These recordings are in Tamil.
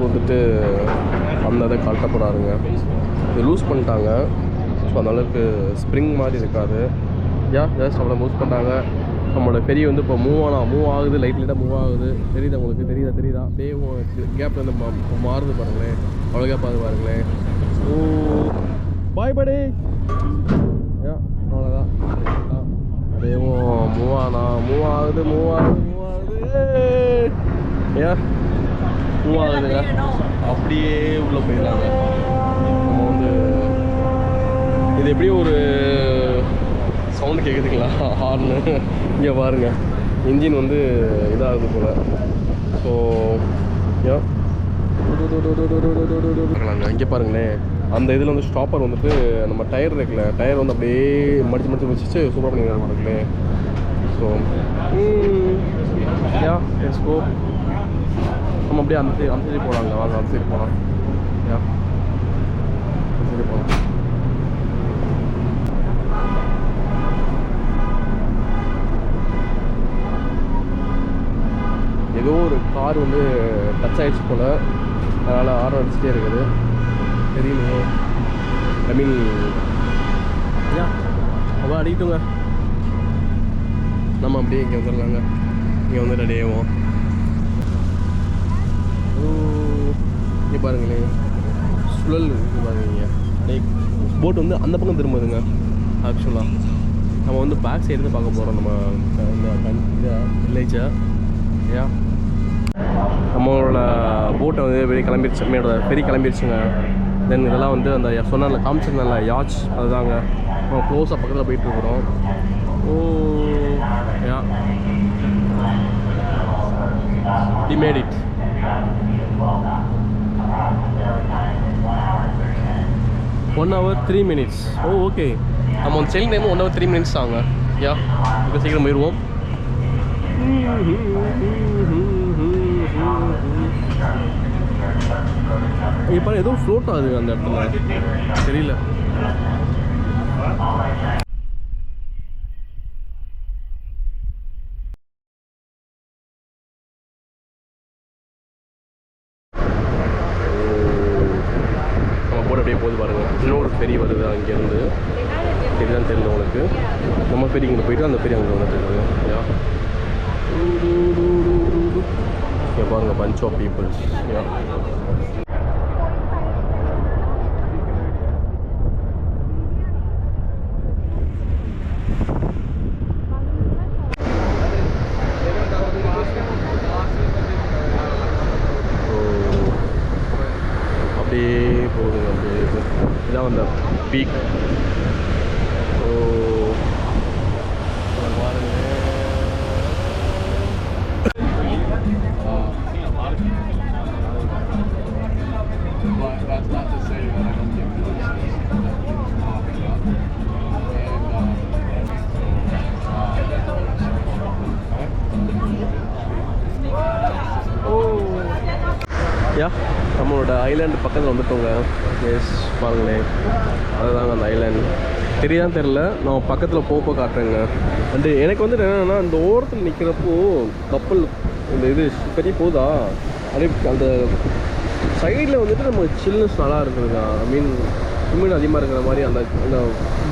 வந்துட்டு அந்த இதை கழட்ட போகிறாருங்க இது லூஸ் பண்ணிட்டாங்க. ஸோ அந்தளவுக்கு ஸ்ப்ரிங் மாதிரி இருக்காது. யா ஜஸ்ட் அவ்வளோ மூஸ் பண்ணிட்டாங்க. நம்மளோட பெரிய வந்து இப்போ மூவ் ஆனா மூவ் ஆகுது லைட் லைட்டாக மூவ் ஆகுது. தெரியுது உங்களுக்கு? தெரியுதா? தெரியுதா? அப்படியே கேப்பில் வந்து மா- மாறுது பாருங்களேன். அவ்வளோ கேப் ஆகுது பாருங்களேன் ஓ பாய் படே யா அவ்வளோதான் அதேவும் மூவ் ஆனா மூவ் ஆகுது மூவ் ஆகுது மூவ் ஆகுது. ஏன் மூவ் ஆகுதுங்க அப்படியே உள்ளே போயிடலாங்க நம்ம வந்து இது எப்படியும் ஒரு சவுண்டு கேட்குதுங்களா ஹார்னு இங்கே பாருங்கள் இன்ஜின் வந்து இதாகுது போல். ஸோ யா பார்க்கலாங்க இங்கே பாருங்களேன். அந்த இதில் வந்து ஸ்டாப்பர் வந்துட்டு நம்ம டயர் இருக்குல்ல டயர் வந்து அப்படியே மடிச்சு மடிச்சு வச்சு சூப்பராக பண்ணிக்கிறாங்க பாருங்களேன். ஸோ யா எஸ் கோ நம்ம அப்படியே அந்த சைடு அந்த சைடு போகலாங்க வாங்க அந்த சைடு போகலாம் யா. அந்த சைடு போகலாம் ஏதோ ஒரு கார் வந்து டச் ஆகிடுச்சு போல். அதனால் ஆர்டர் அடிச்சுட்டே இருக்குது. தெரியுமே ஐ மீன் யா. அவள் அடிக்கட்டுங்க. நம்ம அப்படியே இங்கே வந்துடலாங்க. இங்கே வந்து ரெடி ஆகும் இங்கே பாருங்களேன் சுழல் இருக்கு பாருங்க அப்படியே போட் வந்து அந்த பக்கம் திரும்புதுங்க ஆக்சுவலாக நம்ம வந்து பேக் சைடு இருந்து பார்க்க போகிறோம் நம்ம இந்த வில்லேஜை ஏயா நம்மளோட போட்டை வந்து வெளியே கிளம்பிடுச்சு மேடோட பெரிய கிளம்பிடுச்சுங்க தென் இதெல்லாம் வந்து அந்த சொன்னால காமிச்சிருந்தேன்ல யாச் அதுதாங்க. நம்ம க்ளோஸாக பக்கத்தில் போயிட்டு இருக்கிறோம். Oh yeah D made it one hour three minutes oh okay நம்ம one sailing time one hour three minutes ஆகுங்க யா இப்போ சீக்கிரம் போயிடுவோம் இப்போ எதுவும் ஃப்ளோட் ஆகுது அந்த இடத்துல. தெரியல நம்ம போட அப்படியே போது பாருங்க இன்னொரு ஃபெரி வருது அங்கேருந்து உங்களுக்கு நம்ம ஃபெரி இங்கே போயிட்டு அந்த ஃபெரி அங்கே வந்துட்டு இருக்குது யா பாருங்க பஞ்ச் ஆஃப் பீப்புள்ஸ் யா அப்படியே போகுதுங்க அப்படியே. இதான் அந்த பீக் நம்மளோட ஐலாண்டு பக்கத்தில் வந்துட்டோங்க. எஸ் பாருங்களேன் அதுதாங்க அந்த ஐலாண்ட் தெரியாதுன்னு தெரில நான் பக்கத்தில் போக போக காட்டுறேங்க. அண்டு எனக்கு வந்துட்டு என்னென்னா அந்த ஓரத்தில் நிற்கிறப்போ கப்பல் இந்த இது பெரிய போதா? அப்படியே அந்த சைடில் வந்துட்டு நம்ம சில்னஸ் நல்லா இருக்குதுங்க. ஐ மீன் அதிகமாக இருக்கிற மாதிரி அந்த அந்த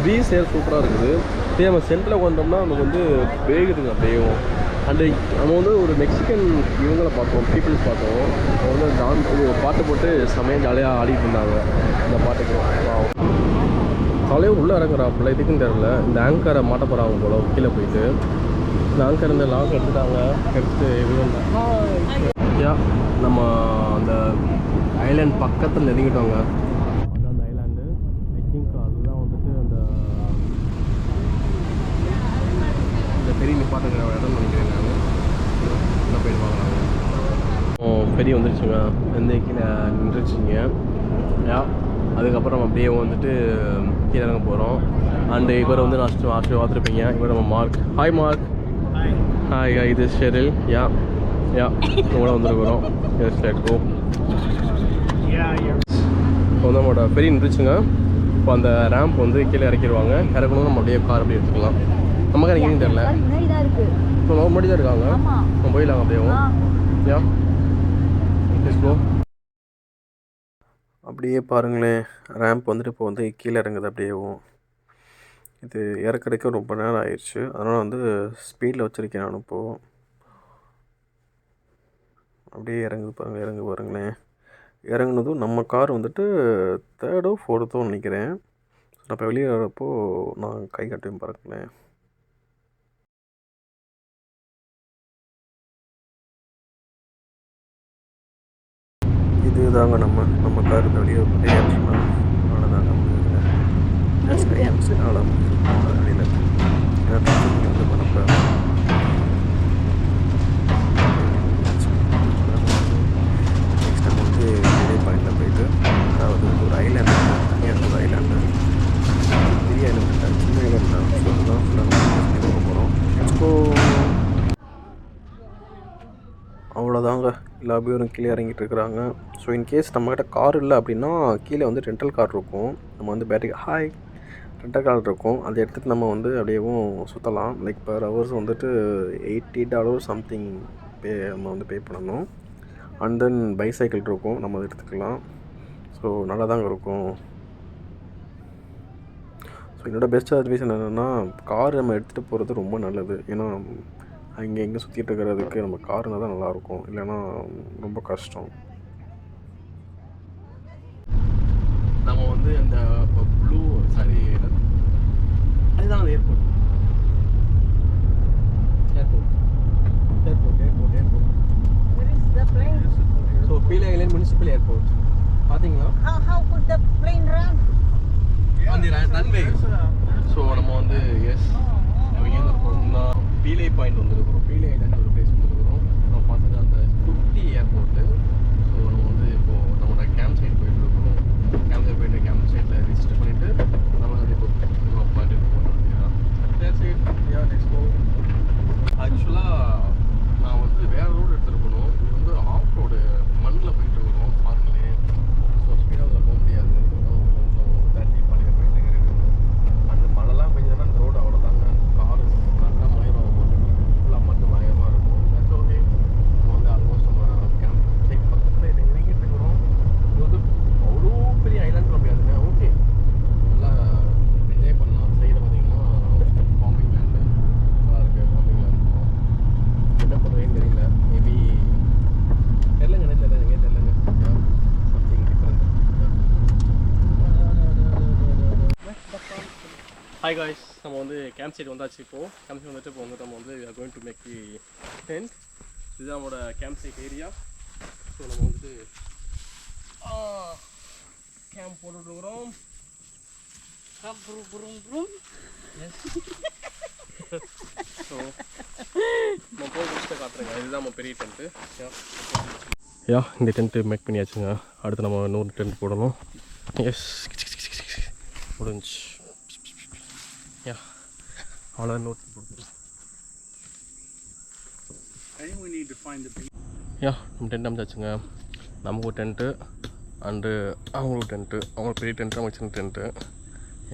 ப்ரீஸ் ஏர் சூப்பராக இருக்குது. இதே நம்ம சென்டரில் உட்காந்தோம்னா நமக்கு வந்து வேகுதுங்க அப்படியும் அண்டு நம்ம வந்து ஒரு மெக்சிகன் இவங்களை பார்த்தோம் பீப்புள்ஸ் பார்த்தோம். அவங்க வந்து டான் இது பாட்டு போட்டு செமையாக ஜாலியாக ஆடிட்டு இருந்தாங்க. இந்த பாட்டுக்கு. தலைவர் உள்ளே இறங்குறாப்புல இதுக்குன்னு தெரில இந்த ஆங்கரை மாட்ட போகிறாங்க போல கீழே போயிட்டு. இந்த ஆங்கர் இந்த லாக் எடுத்துட்டாங்க. எடுத்து யா நம்ம அந்த ஐலாண்ட் பக்கத்தில் நெருங்கிட்டோங்க அதான் அந்த ஐலாண்டு ஐ திங்க் அதுதான் வந்துட்டு அந்த இந்த பெரிய நிப்பாட்டுக்கிற இடம் நினைக்கிறேன் நான். போய் பார்க்கலாம் ஓ பெரிய வந்துருச்சுங்க. வந்து கீழே நின்றுச்சுங்க. யா அதுக்கப்புறம் அப்படியே வந்துட்டு கீழே இறங்க போகிறோம் அண்டு இவர் வந்து நான் ஆஸ்ட்ரே பார்த்துருப்பீங்க. இவர் நம்ம மார்க். Hi Mark. ஹாய் இது ஷெரில் யா யா கூட வந்துருக்குறோம் எஸ் லெட் கோ இப்போ வந்து நம்மளோட பெரிய நின்றுச்சுங்க. இப்போ அந்த ரேம்ப் வந்து கீழே இறக்கிடுவாங்க. இறக்கணும் நம்ம அப்படியே கார் அப்படியே எடுத்துக்கலாம். முன்னாடி தான் இருக்கு. இப்போ நம்ம முன்னாடி தான் இருக்காங்க. ஆமா. நம்ம போயிடலாங்க அப்படியே. யா. லெட்ஸ் கோ அப்படியே பாருங்களேன். ரேம்ப் வந்துட்டு இப்போ வந்து கீழே இறங்குது அப்படியேவும் இது இறக்கறதுக்கு ரொம்ப நேரம் ஆயிடுச்சு அதனால் வந்து ஸ்பீடில் வச்சுருக்கேன் நான் இப்போது அப்படியே இறங்குது பாருங்கள் இறங்கு பாருங்களேன். இறங்குனதும் நம்ம கார் வந்துட்டு தேர்டோ ஃபோர்த்தோ நினைக்கிறேன். நான் இப்போ வெளியே வரப்போ நான் கை கட்டுவேன் பாருங்களேன். இதுதாங்க நம்ம நம்ம கார் இந்த வெளியே வெளியே அனுப்பிச்சுனா அவ்வளோதாங்க அவ்வளோ வெளியில் வந்து பண்ணக்கூடாது நெக்ஸ்ட் நம்ம வந்து பெரிய பாயிண்டில் போயிட்டு அதாவது ஒரு ஐலாண்டு தனியாக ஒரு ஐலாண்டு பெரிய ஐலாண்டு சின்ன ஐலாண்டு தான் ஸோ அதுதான் ஃபுல்லாக போக போகிறோம் நெக்ஸ்ட்கோ அவ்வளோதாங்க. எல்லா பேரும் கீழே இறங்கிட்டு இருக்கிறாங்க ஸோ இன்கேஸ் நம்மக்கிட்ட கார் இல்லை அப்படின்னா கீழே வந்து ரெண்டல் கார் இருக்கும். நம்ம வந்து பேட்டரி ஹாய் ரெண்டல் கார் இருக்கும். அதை எடுத்துகிட்டு நம்ம வந்து அப்படியேவும் சுற்றலாம் லைக் பர் ஹவர்ஸ் வந்துட்டு எயிட்டி டாலர் சம்திங் பே நம்ம வந்து பே பண்ணணும். அண்ட் தென் பைசைக்கிள் இருக்கும். நம்ம அதை எடுத்துக்கலாம். ஸோ நல்லா தாங்க இருக்கும். ஸோ என்னோடய பெஸ்ட் அட்வைஸ் என்னென்னா கார் நம்ம எடுத்துகிட்டு போகிறது ரொம்ப நல்லது. ஏன்னா அங்கே இங்கே சுற்றிட்டு இருக்கிறதுக்கு நம்ம கார் இருந்தால் தான் நல்லாயிருக்கும். இல்லைன்னா ரொம்ப கஷ்டம். நம்ம வந்து அந்த ப்ளூ சாரி அதுதான் அந்த airport airport airport airport airport Where is the plane? So Pele island municipal airport பார்த்தீங்களா How, how could the plane run? அந்த ரன்வே ஸோ நம்ம வந்து எஸ் நம்ம எங்கே இருக்கோம்னா பீலே பாயிண்ட் வந்துருக்கிறோம். பீலே ஐலாண்ட் ஒரு பிளேஸ் வந்துருக்கிறோம். நம்ம பார்த்துட்டு அந்த குட்டி ஏர்போர்ட்டு ஸோ நம்ம வந்து இப்போது நம்மளோட கேம்ப் சைட் போயிட்டு இருக்கிறோம் கேம்ப் சைட் போயிட்டு கேம்ப் சைட்டில் ரிஜிஸ்டர் பண்ணிவிட்டு நம்ம வந்து இப்போ அப்பாயிண்ட் போகிறோம் ஆக்சுவலாக நான் வந்து வேறு ரோடு எடுத்துருக்கணும் இது வந்து ஆஃப் ரோடு மண்ணில் போயிட்டு இருக்கிறோம் பாருங்களேன் ஸோ ஸ்பீடாக அதில் போக முடியாது இன்னும் கொஞ்சம் தேர்ட்டி பண்ணி போயிட்டு இருக்கணும் அந்த மழைலாம் பெஞ்சதுன்னா அந்த ரோடு அவ்வளோதாங்க காரு நல்லா மயமாக போட்டு ஃபுல்லாக மட்டும் மயமாக இருக்கும் தட்ஸ் ஓகே நம்ம வந்து ஆல்மோஸ்ட் நம்ம கேம்ப் சைட் பக்கத்தில் இறங்கிட்டு இருக்கிறோம் இது வந்து அவ்வளோ பெரிய ஐலாண்ட் முடியாதுங்க ஓகே நல்லா என்ஜாய் பண்ணலாம் சைடில் பார்த்தீங்கன்னா ஃபார்மிங் லேண்டு நல்லா இருக்குது ஃபார்மிங் லேண்ட் என்ன பண்ணுறேன்னு தெரியல மேபி தெரிலங்க என்ன தெரியலங்க தெரிலங்க சம்திங் டிஃப்ரெண்ட் ஹாய் காய்ஸ் நம்ம வந்து கேம்ப் சைட் வந்தாச்சு இப்போது கேம்ப் சைட் வந்துட்டு இப்போ வந்து நம்ம வந்து going to make the tent இதுதான் நம்மளோட கேம்ப் சைட் ஏரியா ஸோ நம்ம வந்துட்டு கேம்ப் போட்டுட்ருக்குறோம் ஸோ நம்ம போய் முடிச்சுட்டு காட்டுறேங்க. இதுதான் நம்ம பெரிய டென்ட்டு யா இந்த டென்ட்டு மேக் பண்ணியாச்சுங்க. அடுத்து நம்ம இன்னொரு டென்ட் போடணும். எஸ் முடிஞ்சு யா அவ்வளோ நோட் போட்டு I think we need to find the beach. யா நம்ம டென்ட் அமைச்சாச்சுங்க. நமக்கு ஒரு டென்ட்டு அண்டு அவங்களுக்கு டென்ட்டு அவங்களுக்கு பெரிய டென்ட்டு நமக்கு சின்ன டென்ட்டு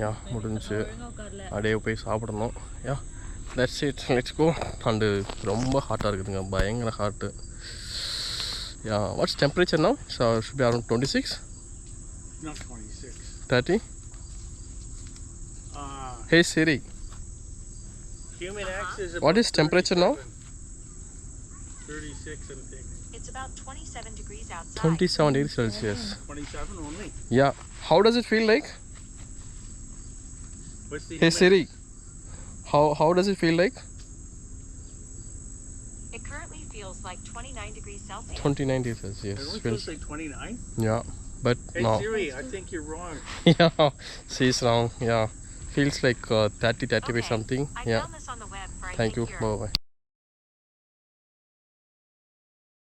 யா முடிஞ்சு அப்படியே போய் சாப்பிடணும். Yeah let's eat let's go and ரொம்ப ஹாட்டாக இருக்குதுங்க. பயங்கர hot yeah what's temperature no should be around twenty six Not 26. Thirty hey சரி Human uh -huh. is What is temperature now? 36. It's about 27 degrees outside. 27 degrees Celsius. 27 only? Yeah. How does it feel like? What's the hey Siri, how, how does it feel like? It currently feels like 29 degrees Celsius. 29 degrees Celsius. It only feels like 29? Yeah, but hey, no. Siri, I think you're wrong. yeah, she's wrong. Yeah, feels like uh, 30, 30 okay. something. I yeah. Thank you. Bye bye.